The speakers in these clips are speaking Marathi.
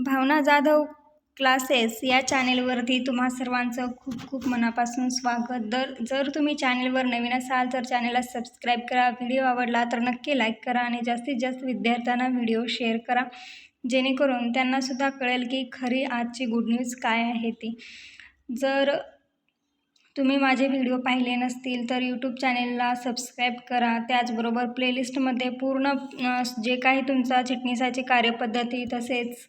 भावना जाधव क्लासेस या चॅनेलवरती तुम्हा सर्वांचं खूप खूप मनापासून स्वागत. दर जर तुम्ही चॅनेलवर नवीन असाल तर चॅनेलला सबस्क्राईब करा. व्हिडिओ आवडला तर नक्की लाईक करा आणि जास्तीत जास्त विद्यार्थ्यांना व्हिडिओ शेअर करा. जेणेकरून त्यांनासुद्धा कळेल की खरी आजची गुड न्यूज काय आहे ती. जर तुम्ही माझे व्हिडिओ पाहिले नसतील तर यूट्यूब चॅनेलला सबस्क्राईब करा. त्याचबरोबर प्लेलिस्टमध्ये पूर्ण जे काही तुमचा चिटणीसाची कार्यपद्धती तसेच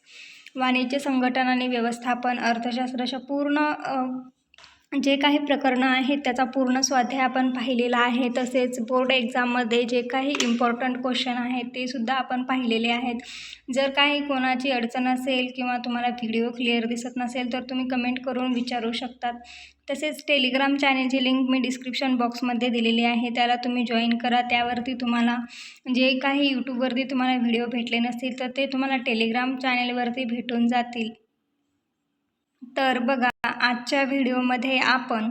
वाणिज्य संघटन आणि व्यवस्थापन अर्थशास्त्राच्या पूर्ण जे काही प्रकरणं आहेत त्याचा पूर्ण स्वाध्याय आपण पाहिलेला आहे. तसेच बोर्ड एक्झाममध्ये जे काही इम्पॉर्टंट क्वेश्चन आहेत ते सुद्धा आपण पाहिलेले आहेत. जर काही कोणाची अडचण असेल किंवा तुम्हाला व्हिडिओ क्लिअर दिसत नसेल तर तुम्ही कमेंट करून विचारू शकतात. तसेच टेलिग्राम चॅनेलची लिंक मी डिस्क्रिप्शन बॉक्समध्ये दिलेली आहे. त्याला तुम्ही जॉईन करा. त्यावरती तुम्हाला जे काही यूट्यूबवरती तुम्हाला व्हिडिओ भेटले नसतील तर ते तुम्हाला टेलिग्राम चॅनेलवरती भेटून जातील. तर बघा आजच्या व्हिडिओमध्ये आपण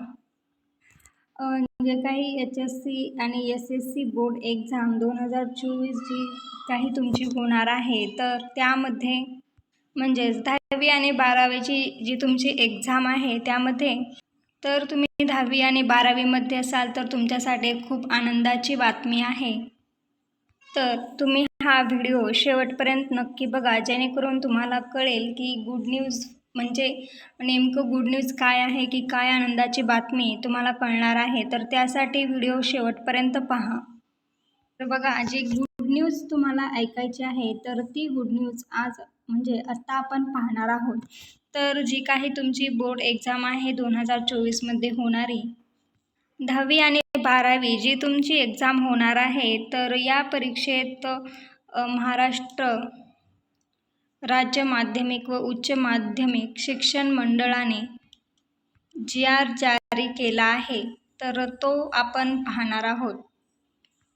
जे म्हणजे काही एच एस सी आणि S S C board exam दोन हजार चोवीस जी काही तुमची होणार आहे. तर त्यामध्ये म्हणजेच दहावी आणि बारावीची जी तुमची एक्झाम आहे त्यामध्ये तर तुम्ही दहावी आणि बारावीमध्ये असाल तर तुमच्यासाठी खूप आनंदाची बातमी आहे. तर तुम्ही हा व्हिडिओ शेवटपर्यंत नक्की बघा जेणेकरून तुम्हाला कळेल की गुड न्यूज म्हणजे नेमकं गुड न्यूज काय आहे की काय आनंदाची बातमी तुम्हाला कळणार आहे तर त्यासाठी व्हिडिओ शेवटपर्यंत पहा. तर बघा जी गुड न्यूज तुम्हाला ऐकायची आहे तर ती गुड न्यूज आज म्हणजे आत्ता आपण पाहणार आहोत. तर जी काही तुमची बोर्ड एक्झाम आहे दोन हजार चोवीसमध्ये होणारी दहावी आणि बारावी जी तुमची एक्झाम होणार आहे तर या परीक्षेत महाराष्ट्र राज्य माध्यमिक व उच्च माध्यमिक शिक्षण मंडळाने जी आर जारी केला आहे तर तो आपण पाहणार आहोत.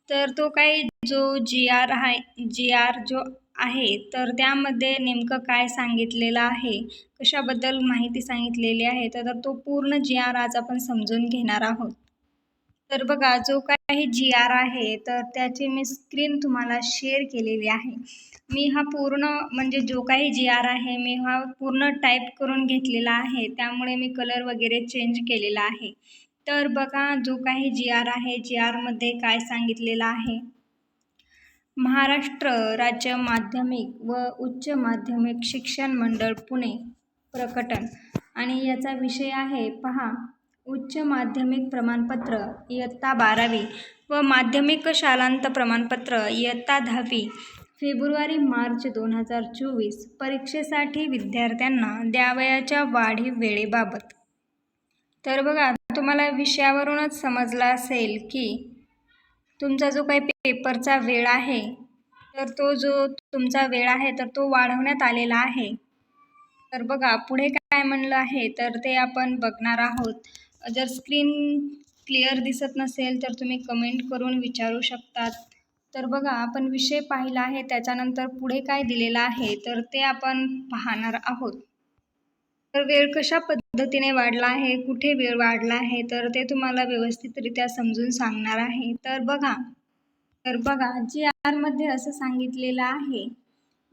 तर तो काही जो जी आर आहे जी आर जो आहे तर त्यामध्ये नेमकं काय सांगितलेलं आहे कशाबद्दल माहिती सांगितलेली आहे तर तो पूर्ण जी आर आज आपण समजून घेणार आहोत. तर बघा जो काही जी आर आहे तर त्याची मी स्क्रीन तुम्हाला शेअर केलेली आहे. मी हा पूर्ण म्हणजे जो काही जी आर आहे मी हा पूर्ण टाईप करून घेतलेला आहे. त्यामुळे मी कलर वगैरे चेंज केलेला आहे. तर बघा जो काही जी आर आहे जी आरमध्ये काय सांगितलेलं आहे? महाराष्ट्र राज्य माध्यमिक व उच्च माध्यमिक शिक्षण मंडळ पुणे प्रकटन. आणि याचा विषय आहे पहा. उच्च माध्यमिक प्रमाणपत्र इयत्ता बारावी व माध्यमिक शालांत प्रमाणपत्र इयत्ता दहावी. फेब्रुवारी मार्च दोन हजार चोवीस. परीक्षेसाठी विद्यार्थ्यांना द्यावयाच्या वाढीव वेळेबाबत. तर बघा तुम्हाला विषयावरूनच समजलं असेल की तुमचा जो काही पेपरचा वेळ आहे तर तो जो तुमचा वेळ आहे तर तो वाढवण्यात आलेला आहे. तर बघा पुढे काय म्हणलं आहे तर ते आपण बघणार आहोत. जर स्क्रीन क्लिअर दिसत नसेल तर तुम्ही कमेंट करून विचारू शकतात. तर बघा आपण विषय पाहिला आहे त्याच्यानंतर पुढे काय दिलेलं आहे तर ते आपण पाहणार आहोत. तर वेळ कशा पद्धतीने वाढला आहे कुठे वेळ वाढला आहे तर ते तुम्हाला व्यवस्थितरित्या समजून सांगणार आहे. तर बघा तर बघा जी आरमध्ये असं सांगितलेलं आहे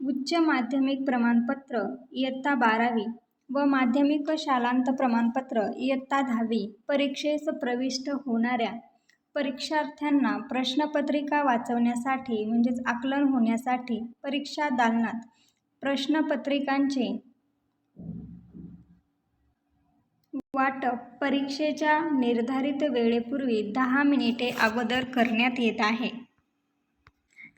उच्च माध्यमिक प्रमाणपत्र इयत्ता बारावी. व माध्यमिक शालांत प्रमाणपत्र इयत्ता दहावी परीक्षेस प्रविष्ट होणाऱ्या परीक्षार्थ्यांना प्रश्नपत्रिका वाचवण्यासाठी म्हणजेच आकलन होण्यासाठी परीक्षा दालनात प्रश्नपत्रिकांचे वाटप परीक्षेच्या निर्धारित वेळेपूर्वी दहा मिनिटे अगोदर करण्यात येत आहे.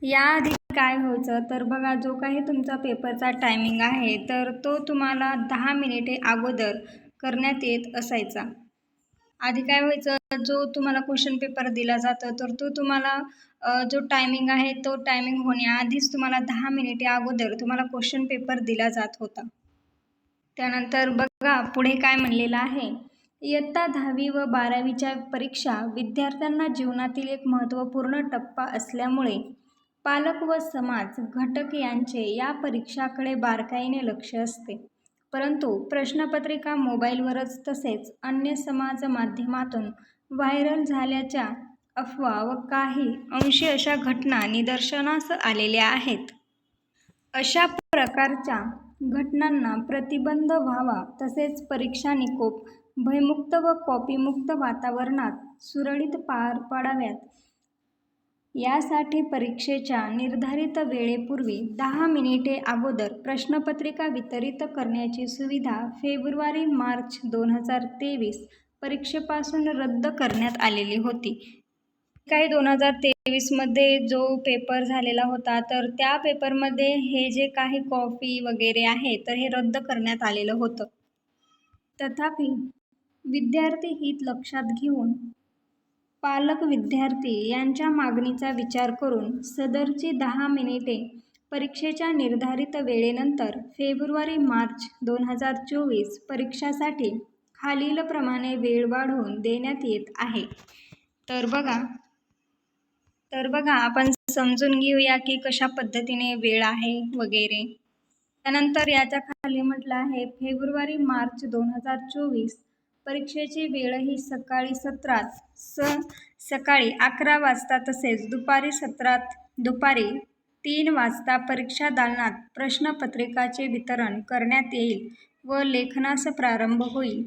याआधी काय व्हायचं तर बघा जो काही तुमचा पेपरचा टायमिंग आहे तर तो तुम्हाला दहा मिनिटे अगोदर करण्यात येत असायचा. आधी काय व्हायचं जो तुम्हाला क्वेश्चन पेपर दिला जातो तर तो तुम्हाला जो टायमिंग आहे तो टायमिंग होण्याआधीच तुम्हाला दहा मिनिटे अगोदर तुम्हाला क्वेश्चन पेपर दिला जात होता. त्यानंतर बघा पुढे काय म्हणलेलं आहे? इयत्ता दहावी व बारावीच्या परीक्षा विद्यार्थ्यांना जीवनातील एक महत्त्वपूर्ण टप्पा असल्यामुळे पालक व समाज घटक यांचे या परीक्षाकडे बारकाईने लक्ष असते. परंतु प्रश्नपत्रिका मोबाईलवरच तसेच अन्य समाज माध्यमातून व्हायरल झाल्याच्या अफवा व काही अंशी अशा घटना निदर्शनास आलेल्या आहेत. अशा प्रकारच्या घटनांना प्रतिबंध व्हावा तसेच परीक्षा निकोप भयमुक्त व कॉपीमुक्त वातावरणात सुरळीत पार पाडाव्यात यासाठी परीक्षेच्या निर्धारित वेळेपूर्वी दहा मिनिटे अगोदर प्रश्नपत्रिका वितरित करण्याची सुविधा फेब्रुवारी मार्च दोन हजार तेवीस परीक्षेपासून रद्द करण्यात आलेली होती. काही दोन हजार तेवीसमध्ये जो पेपर झालेला होता तर त्या पेपरमध्ये हे जे काही कॉपी वगैरे आहे तर हे रद्द करण्यात आलेलं होतं. तथापि विद्यार्थी हित लक्षात घेऊन पालक विद्यार्थी यांच्या मागणीचा विचार करून सदरची दहा मिनिटे परीक्षेच्या निर्धारित वेळेनंतर फेब्रुवारी मार्च दोन हजार चोवीस परीक्षासाठी खालीलप्रमाणे वेळ वाढवून देण्यात येत आहे. तर बघा तर बघा आपण समजून घेऊया की कशा पद्धतीने वेळ आहे वगैरे. त्यानंतर याच्या खाली म्हटलं आहे फेब्रुवारी मार्च दोन हजार चोवीस परीक्षेची वेळ ही सकाळी सत्रात स सकाळी अकरा वाजता तसेच दुपारी सत्रात दुपारी तीन वाजता परीक्षा दालनात प्रश्नपत्रिकाचे वितरण करण्यात येईल व लेखनास प्रारंभ होईल.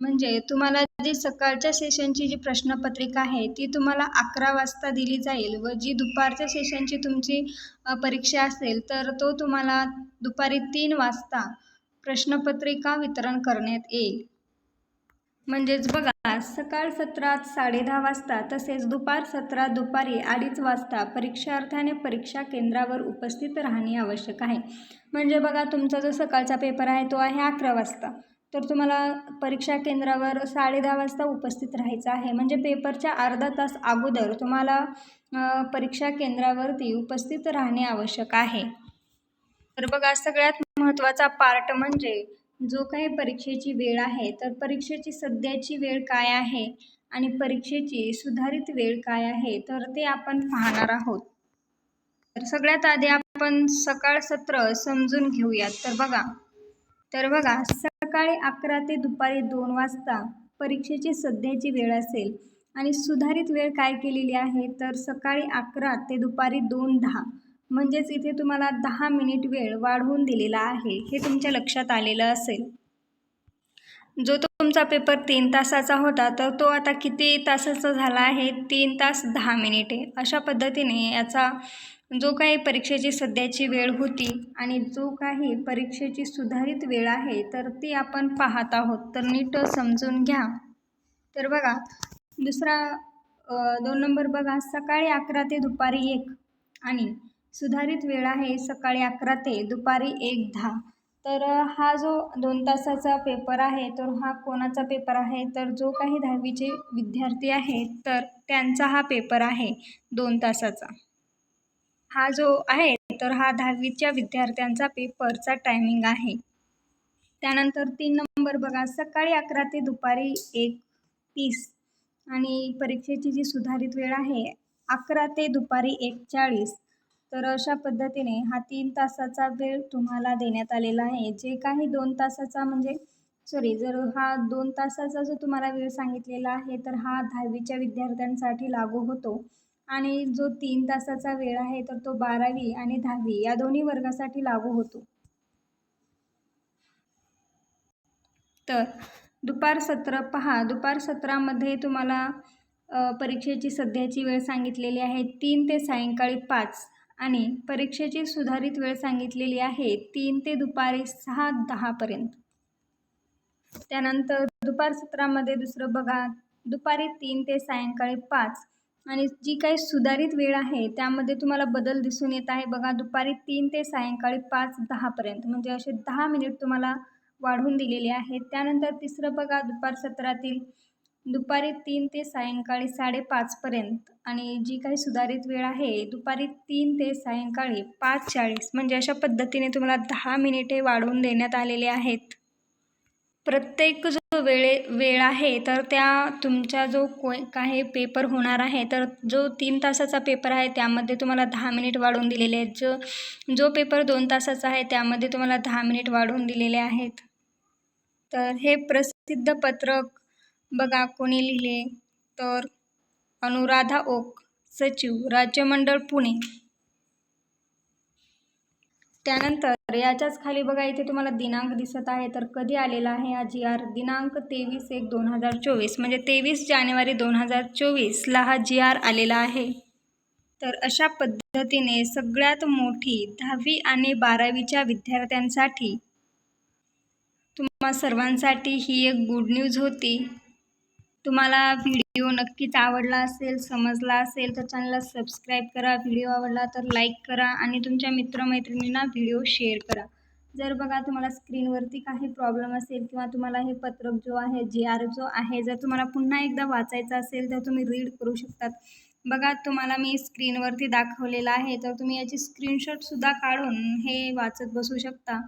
म्हणजे तुम्हाला जी सकाळच्या सेशनची जी प्रश्नपत्रिका आहे ती तुम्हाला अकरा वाजता दिली जाईल व जी दुपारच्या सेशनची तुमची परीक्षा असेल तर तो तुम्हाला दुपारी तीन वाजता प्रश्नपत्रिका वितरण करण्यात येईल. म्हणजेच बघा सकाळ सत्रात साडे दहा वाजता तसेच दुपार सत्रात दुपारी अडीच वाजता परीक्षार्थाने परीक्षा केंद्रावर उपस्थित राहणे आवश्यक आहे. म्हणजे बघा तुमचा जो सकाळचा पेपर आहे तो आहे अकरा वाजता. तर तुम्हाला परीक्षा केंद्रावर साडे दहा वाजता उपस्थित राहायचं आहे. म्हणजे पेपरच्या अर्धा तास अगोदर तुम्हाला परीक्षा केंद्रावरती उपस्थित राहणे आवश्यक आहे. तर बघा सगळ्यात महत्त्वाचा पार्ट म्हणजे जो काही परीक्षेची वेळ आहे तर परीक्षेची सध्याची वेळ काय आहे आणि परीक्षेची सुधारित वेळ काय आहे तर ते आपण पाहणार आहोत. तर सगळ्यात आधी आपण सकाळ सत्र समजून घेऊयात. तर बघा तर बघा सकाळी अकरा ते दुपारी दोन वाजता परीक्षेची सध्याची वेळ असेल आणि सुधारित वेळ काय केलेली आहे तर सकाळी अकरा ते दुपारी दोन दहा. म्हणजेच इथे तुम्हाला दहा मिनिट वेळ वाढवून दिलेला आहे हे तुमच्या लक्षात आलेलं असेल. जो तो तुमचा पेपर तीन तासाचा होता तर तो आता किती तासाचा झाला आहे? तीन तास दहा मिनिटे. अशा पद्धतीने याचा जो काही परीक्षेची सध्याची वेळ होती आणि जो काही परीक्षेची सुधारित वेळ आहे तर ती आपण पाहत आहोत. तर नीट समजून घ्या. तर बघा दुसरा दोन नंबर बघा. सकाळी अकरा ते दुपारी एक आणि सुधारित वेळ आहे सकाळी अकरा ते दुपारी एक दहा. तर हा जो दोन तासाचा पेपर आहे तर हा कोणाचा पेपर आहे? तर जो काही दहावीचे विद्यार्थी आहेत तर त्यांचा हा पेपर आहे दोन तासाचा. हा जो आहे तर हा दहावीच्या विद्यार्थ्यांचा पेपरचा टायमिंग आहे. त्यानंतर तीन नंबर बघा सकाळी अकरा ते दुपारी एक तीस. आणि परीक्षेची जी सुधारित वेळ आहे अकरा ते दुपारी एक चाळीस. तर अशा पद्धतीने हा तीन तासाचा वेळ तुम्हाला देण्यात आलेला आहे. जे काही दोन तासाचा म्हणजे सॉरी जर हा दोन तासाचा जो तुम्हाला वेळ सांगितलेला आहे तर हा दहावीच्या विद्यार्थ्यांसाठी लागू होतो. आणि जो तीन तासाचा वेळ आहे तर तो बारावी आणि दहावी या दोन्ही वर्गासाठी लागू होतो. तर दुपार सत्र पहा दुपार सत्रामध्ये तुम्हाला परीक्षेची सध्याची वेळ सांगितलेली आहे तीन ते सायंकाळी पाच. आणि परीक्षेची सुधारित वेळ सांगितलेली आहे तीन ते दुपारी सहा दहापर्यंत त्यानंतर दुपार सत्रामध्ये दुसरं बघा. दुपारी तीन ते सायंकाळी पाच. आणि जी काही सुधारित वेळ आहे त्यामध्ये तुम्हाला बदल दिसून येत आहे. बघा दुपारी तीन ते सायंकाळी पाच दहापर्यंत म्हणजे असे दहा मिनिट तुम्हाला वाढवून दिलेले आहेत. त्यानंतर तिसरं बघा दुपार सत्रातील. दुपारी तीन ते सायंकाळी साडेपाचपर्यंत आणि जी काही सुधारित वेळ आहे दुपारी तीन ते सायंकाळी पाच चाळीस. म्हणजे अशा पद्धतीने तुम्हाला दहा मिनिटे वाढवून देण्यात आलेले आहेत. प्रत्येक जो वेळे वेळ आहे तर त्या तुमचा जो को काही पेपर होणार आहे तर जो तीन तासाचा पेपर आहे त्यामध्ये तुम्हाला दहा मिनिट वाढवून दिलेले आहेत. जो जो पेपर दोन तासाचा आहे त्यामध्ये तुम्हाला दहा मिनिट वाढवून दिलेले आहेत. तर हे प्रसिद्ध पत्रक बघा कोणी लिहिले तर अनुराधा ओक सचिव राज्यमंडळ पुणे. त्यानंतर याच्याच खाली बघा इथे तुम्हाला दिनांक दिसत आहे तर कधी आलेला आहे हा जी आर? दिनांक तेवीस एक दोन हजार चोवीस म्हणजे तेवीस जानेवारी दोन हजार चोवीसला हा जी आर आलेला आहे. तर अशा पद्धतीने सगळ्यात मोठी दहावी आणि बारावीच्या विद्यार्थ्यांसाठी तुम्हा सर्वांसाठी ही एक गुड न्यूज होती. तुम्हाला व्हिडिओ नक्कीच आवडला असेल समजला असेल तर चॅनलला सबस्क्राईब करा. व्हिडिओ आवडला तर लाईक करा आणि तुमच्या मित्रमैत्रिणींना व्हिडिओ शेअर करा. जर बघा तुम्हाला स्क्रीनवरती काही प्रॉब्लेम असेल किंवा तुम्हाला हे पत्रक जो आहे जे आर जो आहे जर तुम्हाला पुन्हा एकदा वाचायचं असेल तर तुम्ही रीड करू शकतात. बघा तुम्हाला मी स्क्रीनवरती दाखवलेला आहे तर तुम्ही याची स्क्रीनशॉटसुद्धा काढून हे वाचत बसू शकता.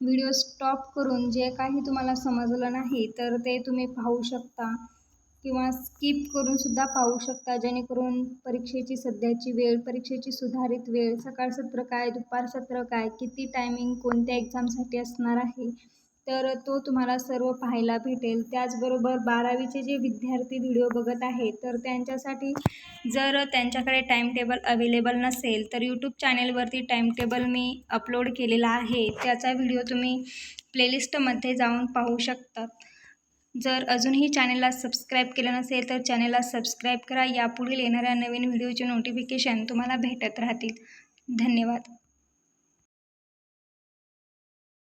व्हिडिओ स्टॉप करून जे काही तुम्हाला समजलं नाही तर ते तुम्ही पाहू शकता. किंवा स्किप करून सुद्धा पाहू शकता जेणेकरून परीक्षेची सध्याची वेळ परीक्षेची सुधारित वेळ सकाळ सत्र काय दुपार सत्र काय किती टायमिंग कोणत्या एक्झामसाठी असणार आहे तर तो तुम्हाला सर्व पाहायला भेटेल. त्याचबरोबर बारावीचे जे विद्यार्थी व्हिडिओ बघत आहेत तर त्यांच्यासाठी जर त्यांच्याकडे टाईमटेबल अवेलेबल नसेल तर यूट्यूब चॅनेलवरती टाईमटेबल मी अपलोड केलेला आहे. त्याचा व्हिडिओ तुम्ही प्लेलिस्टमध्ये जाऊन पाहू शकतात जर अजूनही चॅनेलला सबस्क्राईब केलं नसेल तर चॅनेलला सबस्क्राईब करा. यापुढील येणाऱ्या नवीन व्हिडिओचे नोटिफिकेशन तुम्हाला भेटत राहतील. धन्यवाद.